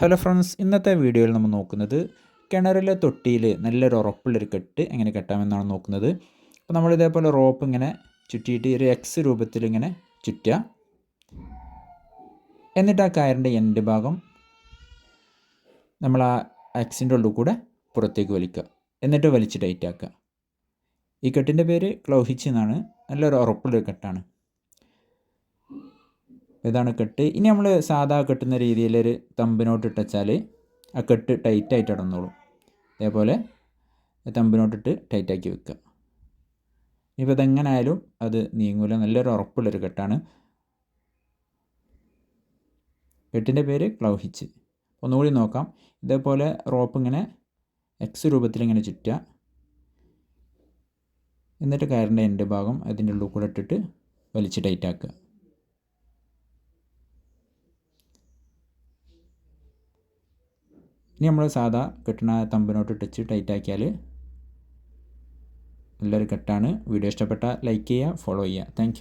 Hello friends ഇന്നത്തെ വീഡിയോയിൽ നമ്മൾ നോക്കുന്നത് കിണറിലെ തൊട്ടിയിൽ നല്ലൊരു ഉറപ്പുള്ളൊരു കെട്ട് എങ്ങനെ കെട്ടാമെന്നാണ് നോക്കുന്നത്. അപ്പോൾ നമ്മൾ ഇതേപോലെ റോപ്പ് ഇങ്ങനെ ചുറ്റിയിട്ട് ഒരു എക്സ് രൂപത്തിൽ ഇങ്ങനെ ചുറ്റുക. എന്നിട്ട് ആ കയറിന്റെ എൻഡ് ഭാഗം നമ്മൾ ആ എക്സിന്റെ ഉള്ളിൽ കൂടെ പുറത്തേക്ക് വലിക്കുക. എന്നിട്ട് വലിച്ച് ടൈറ്റാക്കുക ഈ കെട്ടിന്റെ പേര് ക്ലൗഹിച്ച് എന്നാണ്. നല്ലൊരു ഉറപ്പുള്ളൊരു കെട്ടാണ്. ഇതാണ് കെട്ട്. ഇനി നമ്മൾ സാധാ കെട്ടുന്ന രീതിയിലൊരു തമ്പിനോട്ട് ഇട്ടച്ചാൽ ആ കെട്ട് ടൈറ്റായിട്ട് ഇടന്നോളും അതേപോലെ തമ്പിനോട്ടിട്ട് ടൈറ്റാക്കി വെക്കുക. ഇപ്പോൾ ഇതെങ്ങനായാലും അത് നീങ്ങൂല. നല്ലൊരു ഉറപ്പുള്ളൊരു കെട്ടാണ്. കെട്ടിന്റെ പേര് ക്ലൗഹിച്ച്. ഒന്നുകൂടി നോക്കാം. ഇതേപോലെ റോപ്പ് ഇങ്ങനെ എക്സ് രൂപത്തിൽ ഇങ്ങനെ ചുറ്റുക. എന്നിട്ട് കയറിന്റെ എന്റെ ഭാഗം അതിന്റെ ഉള്ളിൽ കൂടെ ഇട്ടിട്ട് വലിച്ച് ടൈറ്റാക്കുക. ഇനി നമ്മൾ സാധാ കെട്ടണ തമ്പിനോട്ട് ടച്ച് ടൈറ്റ് ആക്കിയാൽ നല്ലൊരു കെട്ടാണ്. വീഡിയോ ഇഷ്ടപ്പെട്ടാൽ ലൈക്ക് ചെയ്യുക ഫോളോ ചെയ്യുക. താങ്ക്